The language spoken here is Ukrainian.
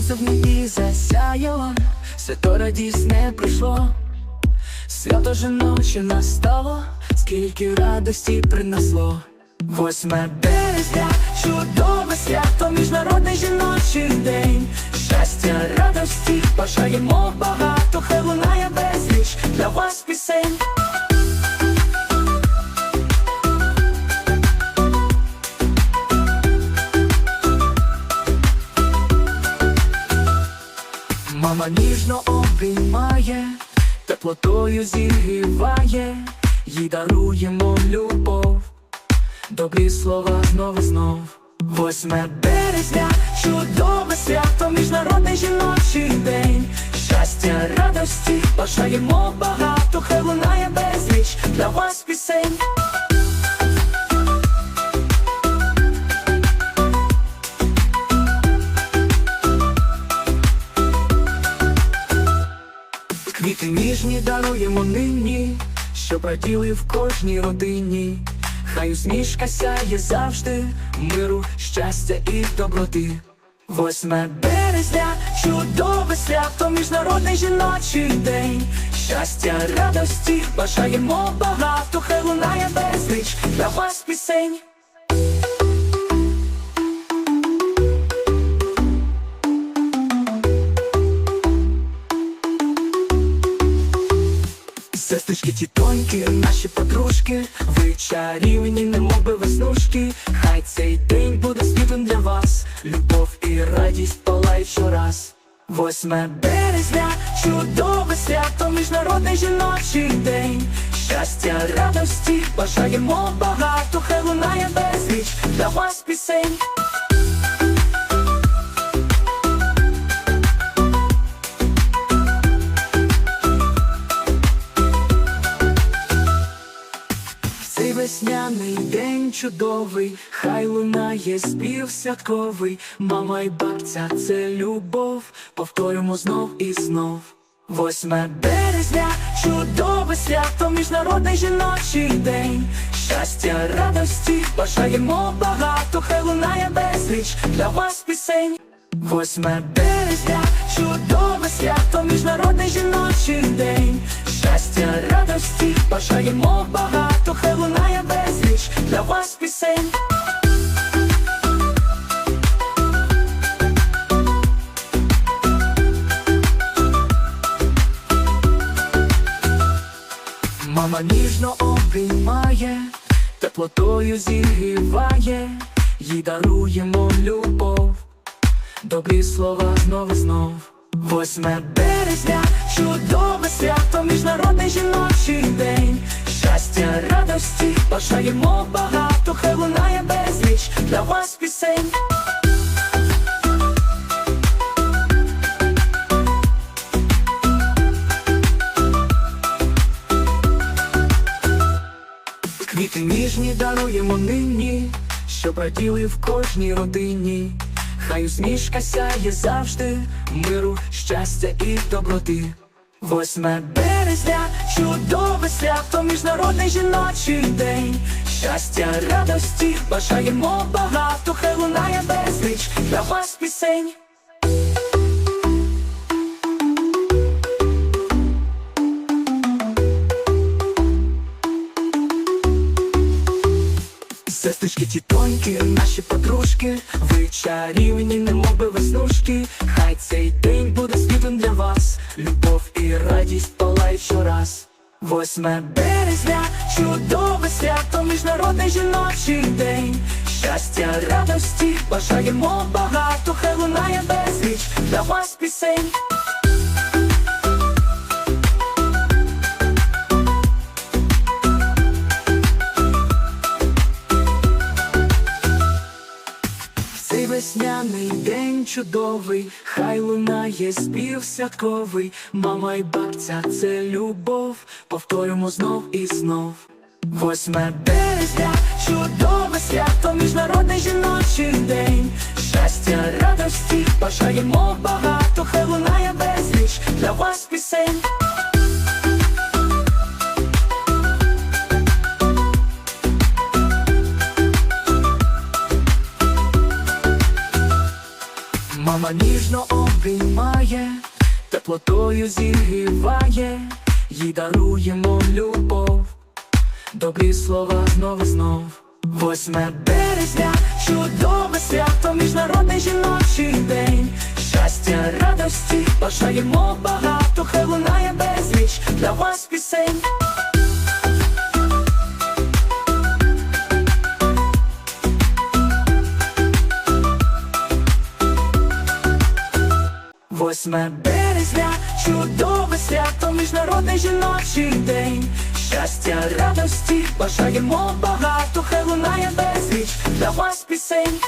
сонце в небі засяяло, свято радісне пройшло свято жіноче настало, скільки радості принесло. Восьме березня, чудове свято, міжнародний жіночий день. Щастя, радості, бажаємо багато, хай лунає безліч для вас пісень. Теплотою зігріває, їй даруємо любов, добрі слова знов і знов. Восьме березня, чудове свято, міжнародний жіночий день. Щастя, радості, бажаємо багато, хай лунає безліч для вас пісень. Даруємо нині, щоб раділи в кожній родині. Хай усмішка сяє завжди, миру, щастя і доброти. Восьме березня, чудове свято, міжнародний жіночий день. Щастя, радості, бажаємо багато, хай лунає безліч для вас пісень. Сестрички, тітоньки, наші подружки, ви чарівні, немоби веснушки, хай цей день буде світлим для вас, любов і радість палають щораз. Восьме березня, чудове свято, міжнародний жіночий день. Щастя, радості, бажаємо багато, хай лунає безліч для вас пісень. Чудовий, хай лунає спів святковий, мама й бабця це любов, повторюємо знов і знов. Восьме березня, чудове свято, міжнародний жіночий день. Щастя, радості, бажаємо багато, хай лунає безліч для вас пісень. Восьме березня, чудове свято, міжнародний жіночий день. Щастя, радості, бажаємо багато, Мама ніжно обіймає, теплотою зігріває, їй даруємо любов, добрі слова знов і знов. Восьме березня, чудове свято, міжнародний жіночий день. Щастя, радості, бажаємо багато, хай лунає безліч для вас пісень. Квіти ніжні даруємо нині, щоб раділи в кожній родині. Хай усмішка сяє завжди, миру, щастя і доброти. Восьме березня, чудове свято, міжнародний жіночий день. Щастя, радості, бажаємо багато, хай лунає безліч для вас пісень. Сестрички, тітоньки, наші подружки, ви чарівні, немоби веснушки, хай цей день буде світлим для вас, любов і радість палають щораз. Восьме березня, чудове свято, міжнародний жіночий день. Щастя, радості, бажаємо багато, хай лунає безліч для вас пісень. Весняний день чудовий, хай лунає спів святковий, мама й бабця це любов, повторюємо знов і знов. Восьме березня, чудове свято, міжнародний жіночий день. Щастя, радості, бажаємо багато, хай лунає безліч для вас пісень. Ніжно обіймає, теплотою зігріває, їй даруємо любов, добрі слова знов і знов. Восьме березня, чудове свято, міжнародний жіночий день. Щастя, радості, бажаємо багато, хай лунає безліч для вас пісень. Восьме березня, чудове свято, міжнародний жіночий день. Щастя, радості, бажаємо багато, хай лунає безліч для вас пісень.